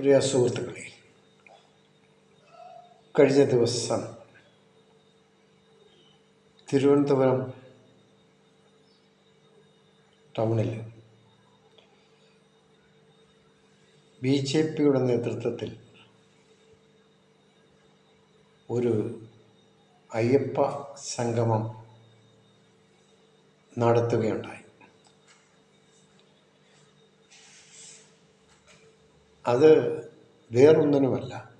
പ്രിയ സുഹൃത്തുക്കളെ കഴിഞ്ഞ ദിവസം തിരുവനന്തപുരം ടൗണിൽ ബി ജെ പിയുടെ നേതൃത്വത്തിൽ ഒരു അയ്യപ്പ സംഗമം നടത്തുകയുണ്ടായി. അത് വേറൊന്നിനുമല്ല.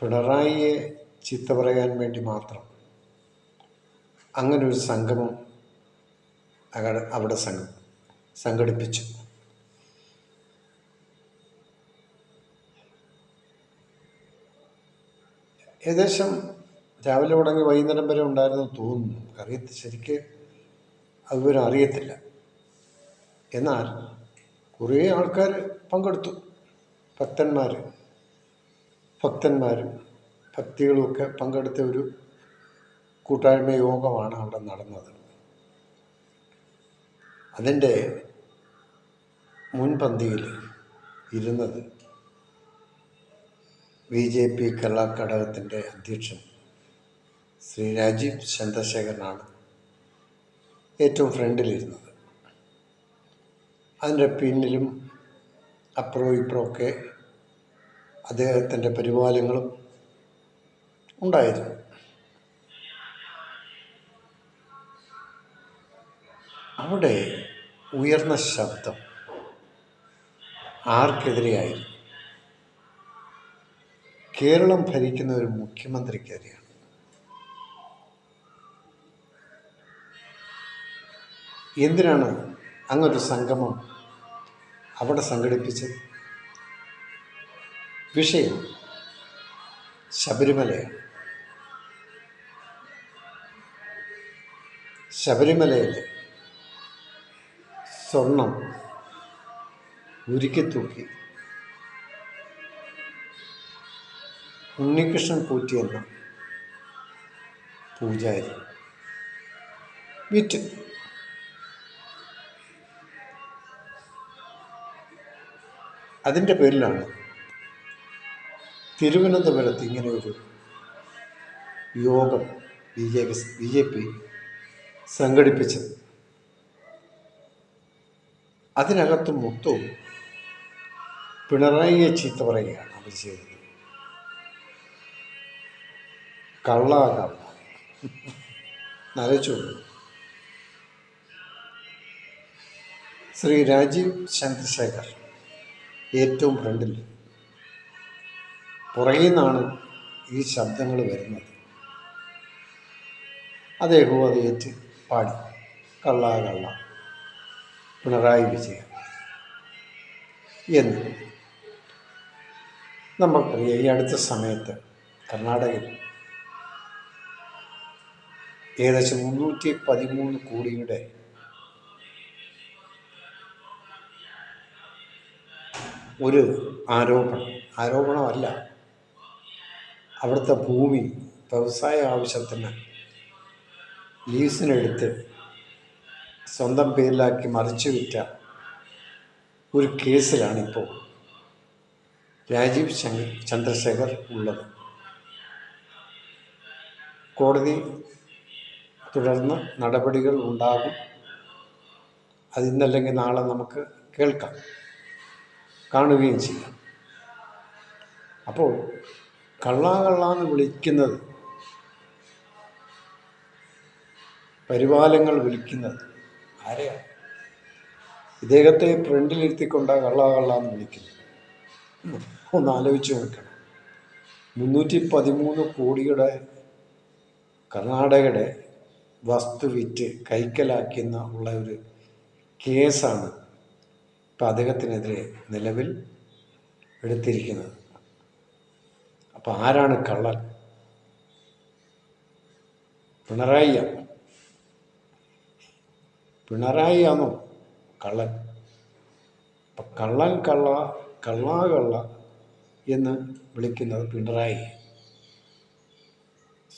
പിണറായിയെ ചീത്ത പറയാൻ വേണ്ടി മാത്രം അങ്ങനൊരു സംഗമം അവിടെ സംഘം സംഘടിപ്പിച്ചു. ഏകദേശം രാവിലെ തുടങ്ങി വൈകുന്നേരം വരെ ഉണ്ടായിരുന്നു തോന്നുന്നു. അറിയത്തി ശരിക്ക് അതുവരെ അറിയത്തില്ല. എന്നാൽ കുറേ ആൾക്കാർ പങ്കെടുത്തു. ഭക്തന്മാർ ഭക്തന്മാരും ഭക്തികളുമൊക്കെ പങ്കെടുത്ത ഒരു കൂട്ടായ്മ യോഗമാണ് അവിടെ നടന്നത്. അതിന്റെ മുൻപന്തിയിൽ ഇരുന്നത് ബി ജെ പി കേരള ഘടകത്തിന്റെ അധ്യക്ഷൻ ശ്രീ രാജീവ് ചന്ദ്രശേഖരനാണ്. ഏറ്റവും ഫ്രണ്ടിലിരുന്നത്. അതിന്റെ പിന്നിലും അപ്പുറവും ഇപ്പുറമൊക്കെ അദ്ദേഹത്തിന്റെ പരിപാലനങ്ങളും ഉണ്ടായിരുന്നു. അവിടെ ഉയർന്ന ശബ്ദം ആർക്കെതിരെയായിരുന്നു? കേരളം ഭരിക്കുന്ന ഒരു മുഖ്യമന്ത്രിക്കെതിരെയാണ്. എന്തിനാണ് അങ്ങൊരു സംഗമം അവിടെ സംഘടിപ്പിച്ചത് വിഷയം ശബരിമലയാണ്. ശബരിമലയിൽ സ്വർണം ഉരുക്കിത്തൂക്കി ഉണ്ണികൃഷ്ണൻ പൂറ്റി എന്ന പൂജാരി വിറ്റ്. അതിന്റെ പേരിലാണ് തിരുവനന്തപുരത്ത് ഇങ്ങനെ ഒരു യോഗം B J P B J P സംഘടിപ്പിച്ചത്. അതിനകത്ത് മൊത്തവും പിണറായിയെ ചീത്ത പറയുകയാണ് അവർ ചെയ്തത് കള്ള കള്ള നരച്ചോളൂ ശ്രീ രാജീവ് ചന്ദ്രശേഖർ. ഏറ്റവും ഫ്രണ്ടിൽ. പുറകിൽ നിന്നാണ് ഈ ശബ്ദങ്ങൾ വരുന്നത്. അദ്ദേഹവും അത് ഏറ്റ് പാടി. കള്ള കള്ള. പിണറായി വിജയൻ. എന്ന്. നമുക്കറിയാം ഈ അടുത്ത സമയത്ത് കർണാടകയിൽ ഏകദേശം മുന്നൂറ്റി പതിമൂന്ന് കോടിയുടെ ഒരു ആരോപണം. ആരോപണമല്ല. അവിടുത്തെ ഭൂമി വ്യവസായ ആവശ്യത്തിന് ലീസിനെടുത്ത് സ്വന്തം പേരിലാക്കി മറിച്ചു വിറ്റ ഒരു കേസിലാണിപ്പോൾ രാജീവ് ചന്ദ് ചന്ദ്രശേഖർ ഉള്ളത്. കോടതി തുടർന്ന് നടപടികൾ ഉണ്ടാകും. അതിന്നല്ലെങ്കിൽ നാളെ നമുക്ക് കേൾക്കാം. കാണുകയും ചെയ്യാം. അപ്പോൾ കള്ളാ കള്ളാന്ന് വിളിക്കുന്നത് പരിപാലങ്ങൾ വിളിക്കുന്നത് ആരെയാണ് ഇദ്ദേഹത്തെ ഫ്രണ്ടിലിരുത്തിക്കൊണ്ട് കള്ളാ കള്ളാന്ന് വിളിക്കുന്നത്. ഒന്ന് ആലോചിച്ച് നോക്കണം. മുന്നൂറ്റി പതിമൂന്ന് കോടിയുടെ കർണാടകയുടെ വസ്തു വിറ്റ് കൈക്കലാക്കുന്ന ഉള്ള ഒരു കേസാണ് ഇപ്പം അദ്ദേഹത്തിനെതിരെ നിലവിൽ എടുത്തിരിക്കുന്നത്. അപ്പം ആരാണ് കള്ളൻ? പിണറായി പിണറായിയാണോ കള്ളൻ? അപ്പം കള്ളൻ കള്ള കള്ളാ കള്ള എന്ന് വിളിക്കുന്നത് പിണറായി.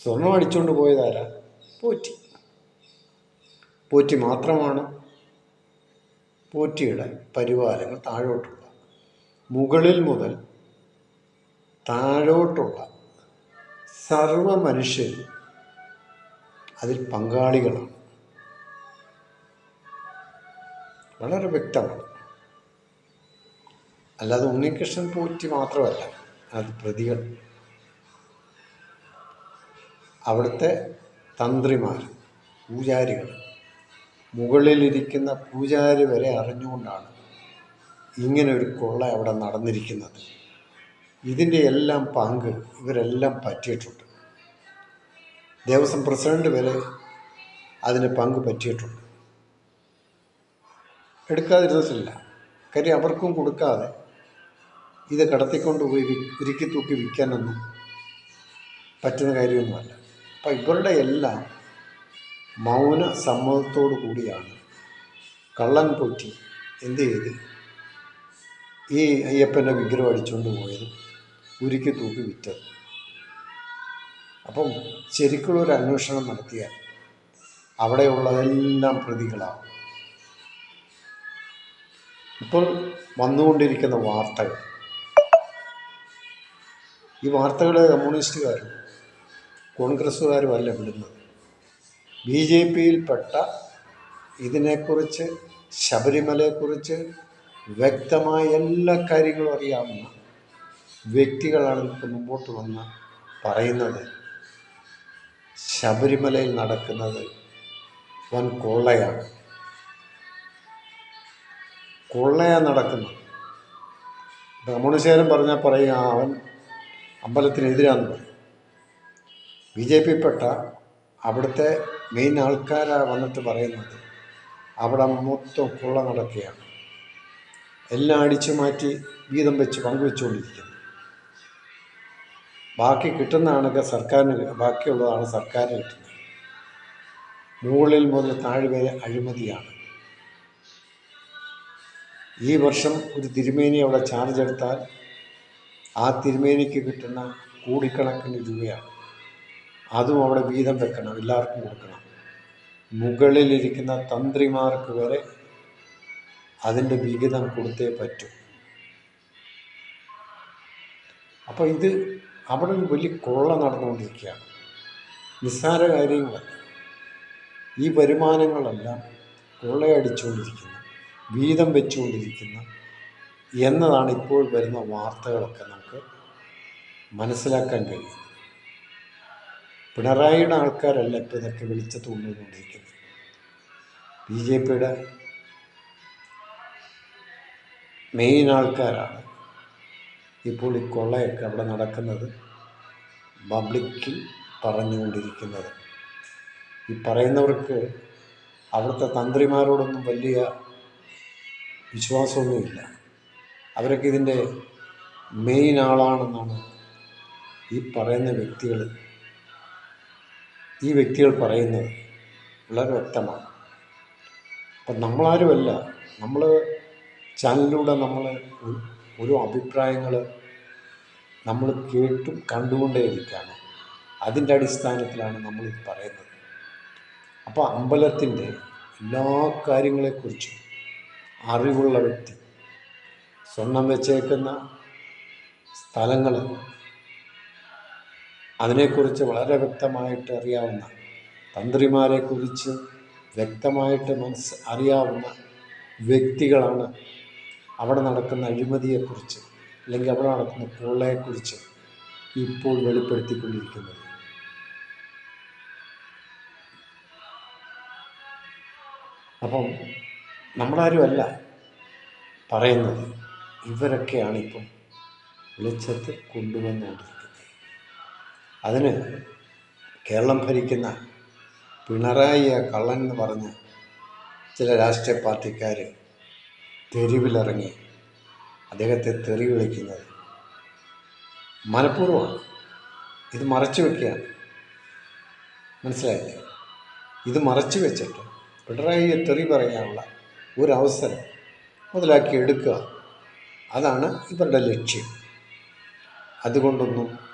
സ്വർണം അടിച്ചുകൊണ്ട് പോയതാരാ പോറ്റി. പോറ്റി മാത്രമാണ് പോറ്റിയുടെ പരിവാരങ്ങൾ താഴോട്ടുള്ള മുകളിൽ മുതൽ താഴോട്ടുള്ള സർവ മനുഷ്യരും അതിൽ പങ്കാളികളാണ്. വളരെ വ്യക്തമാണ്. അല്ലാതെ ഉണ്ണികൃഷ്ണൻ പോറ്റി മാത്രമല്ല അത് പ്രതികൾ. അവിടുത്തെ തന്ത്രിമാർ പൂജാരികൾ മുകളിലിരിക്കുന്ന പൂജാരി വരെ അറിഞ്ഞുകൊണ്ടാണ് ഇങ്ങനെ ഒരു കൊള്ള അവിടെ നടന്നിരിക്കുന്നത്. ഇതിന്റെ എല്ലാം പങ്ക് ഇവരെല്ലാം പറ്റിയിട്ടുണ്ട്. ദേവസ്വം പ്രസിഡന്റ് വരെ അതിന് പങ്ക് പറ്റിയിട്ടുണ്ട്. എടുക്കാതിരുന്നില്ല കാര്യം അവർക്കും കൊടുക്കാതെ ഇത് കടത്തിക്കൊണ്ടുപോയി പോയി ഉരുക്കി തൂക്കി വിൽക്കാനൊന്നും പറ്റുന്ന കാര്യമൊന്നുമല്ല. അപ്പം ഇവരുടെ എല്ലാം മൗന സമ്മതത്തോടു കൂടിയാണ് കള്ളൻ പൊറ്റി എന്ത് ചെയ്ത്? ഈ അയ്യപ്പന്റെ വിഗ്രഹം അടിച്ചുകൊണ്ട് പോയത് ഉരുക്കി തൂക്കി വിറ്റത്. അപ്പം ശരിക്കുള്ള ഒരു അന്വേഷണം നടത്തിയാൽ അവിടെയുള്ളതെല്ലാം പ്രതികളാവും. ഇപ്പോൾ വന്നുകൊണ്ടിരിക്കുന്ന വാർത്തകൾ. ഈ വാർത്തകൾ കമ്മ്യൂണിസ്റ്റുകാരും കോൺഗ്രസ്സുകാരും അല്ല വിടുന്നത്. ബി ജെ പിയിൽപ്പെട്ട ഇതിനെക്കുറിച്ച് ശബരിമലയെക്കുറിച്ച് വ്യക്തമായ എല്ലാ കാര്യങ്ങളും അറിയാവുന്ന വ്യക്തികളാണ് ഇപ്പോൾ മുമ്പോട്ട് വന്ന് പറയുന്നത്. ശബരിമലയിൽ നടക്കുന്നത് വൻ കൊള്ളയാണ്. കൊള്ളയാണ് നടക്കുന്നത്. രമണശേരൻ പറഞ്ഞാൽ പറയുക അവൻ അമ്പലത്തിനെതിരാന്ന് പറയും. ബി ജെ പിപ്പെട്ട അവിടുത്തെ മെയിൻ ആൾക്കാരാണ് വന്നിട്ട് പറയുന്നത്. അവിടെ മൊത്തം കൊള്ള നടക്കുകയാണ് എല്ലാം അടിച്ചു മാറ്റി വീതം വെച്ച് പങ്കുവെച്ചുകൊണ്ടിരിക്കുന്നു. ബാക്കി കിട്ടുന്നതാണൊക്കെ സർക്കാരിന് ബാക്കിയുള്ളതാണ് സർക്കാരിന് കിട്ടുന്നത്. മുകളിൽ മുതൽ താഴെ വരെ അഴിമതിയാണ്. ഈ വർഷം ഒരു തിരുമേനി അവിടെ ചാർജ് എടുത്താൽ ആ തിരുമേനിക്ക് കിട്ടുന്ന കോടിക്കണക്കിന് രൂപയാണ്. അതും അവിടെ വീതം വെക്കണം എല്ലാവർക്കും കൊടുക്കണം. മുകളിലിരിക്കുന്ന തന്ത്രിമാർക്ക് വരെ അതിന്റെ വിഹിതം കൊടുത്തേ പറ്റൂ. അപ്പോൾ ഇത് അവിടെ ഒരു വലിയ കൊള്ള നടന്നുകൊണ്ടിരിക്കുകയാണ്. നിസ്സാര കാര്യങ്ങളല്ല. ഈ വരുമാനങ്ങളെല്ലാം കൊള്ളയടിച്ചുകൊണ്ടിരിക്കുന്നു വീതം വെച്ചുകൊണ്ടിരിക്കുന്നു എന്നതാണ് ഇപ്പോൾ വരുന്ന വാർത്തകളൊക്കെ നമുക്ക് മനസ്സിലാക്കാൻ കഴിയുന്നത്. പിണറായിയുടെ ആൾക്കാരല്ല ഇപ്പോൾ ഇതൊക്കെ വെളിച്ചത്ത് കൊണ്ടുവന്നുകൊണ്ടിരിക്കുന്നത് ബി ജെ പിയുടെ മെയിൻ ആൾക്കാരാണ് ഇപ്പോൾ ഈ കൊള്ളയൊക്കെ അവിടെ നടക്കുന്നത് പബ്ലിക്കിൽ പറഞ്ഞുകൊണ്ടിരിക്കുന്നത്. ഈ പറയുന്നവർക്ക് അവിടുത്തെ തന്ത്രിമാരോടൊന്നും വലിയ വിശ്വാസമൊന്നുമില്ല. അവരൊക്കെ ഇതിന്റെ മെയിൻ ആളാണെന്നാണ് ഈ പറയുന്ന വ്യക്തികൾ ഈ വ്യക്തികൾ പറയുന്നത് വളരെ വ്യക്തമാണ്. അപ്പം നമ്മളാരുമല്ല. നമ്മൾ ചാനലിലൂടെ നമ്മൾ ഓരോ അഭിപ്രായങ്ങൾ നമ്മൾ കേട്ടും കണ്ടുകൊണ്ടേയിരിക്കുകയാണ്. അതിന്റെ അടിസ്ഥാനത്തിലാണ് നമ്മൾ ഇത് പറയുന്നത്. അപ്പോൾ അമ്പലത്തിന്റെ എല്ലാ കാര്യങ്ങളെക്കുറിച്ചും അറിവുള്ള വ്യക്തി സ്വർണം വെച്ചേക്കുന്ന സ്ഥലങ്ങൾ അതിനെക്കുറിച്ച് വളരെ വ്യക്തമായിട്ട് അറിയാവുന്ന തന്ത്രിമാരെക്കുറിച്ച് വ്യക്തമായിട്ട് മനസ്സ് അറിയാവുന്ന വ്യക്തികളാണ് അവിടെ നടക്കുന്ന അഴിമതിയെക്കുറിച്ച് അല്ലെങ്കിൽ അവിടെ നടക്കുന്ന പൊള്ളയെക്കുറിച്ച് ഇപ്പോൾ വെളിപ്പെടുത്തിക്കൊണ്ടിരിക്കുന്നത്. അപ്പം നമ്മളാരുമല്ല പറയുന്നത് ഇവരൊക്കെയാണ് ഇപ്പം വെളിച്ചത്ത് കൊണ്ടുവന്നുകൊണ്ടിരിക്കുന്നത് അതിന് കേരളം ഭരിക്കുന്ന പിണറായി കള്ളൻ എന്ന് പറഞ്ഞ് ചില രാഷ്ട്രീയ പാർട്ടിക്കാർ തെരുവിലിറങ്ങി അദ്ദേഹത്തെ തെറി വിളിക്കുന്നത് മനഃപൂർവമാണ്. ഇത് മറച്ചു വെക്കുകയാണ്. മനസ്സിലായില്ലേ? ഇത് മറച്ചു വെച്ചിട്ട് പിണറായിയെ തെറി പറയാനുള്ള ഒരവസരം മുതലാക്കി എടുക്കുക. അതാണ് ഇവരുടെ ലക്ഷ്യം. അതുകൊണ്ടൊന്നും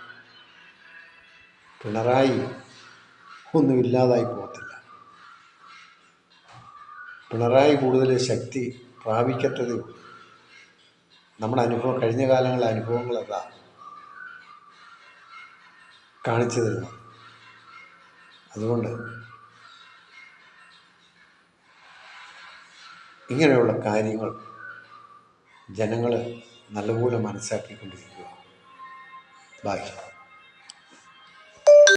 പിണറായി ഒന്നും ഇല്ലാതായി പോകത്തില്ല. പിണറായി കൂടുതൽ ശക്തി പ്രാപിക്കത്തതേ നമ്മുടെ അനുഭവം കഴിഞ്ഞ കാലങ്ങളിലെ അനുഭവങ്ങളതാ കാണിച്ചു തരുന്നത് അതുകൊണ്ട് ഇങ്ങനെയുള്ള കാര്യങ്ങൾ ജനങ്ങൾ നല്ലപോലെ മനസ്സിലാക്കിക്കൊണ്ടിരിക്കുക. ബാക്കി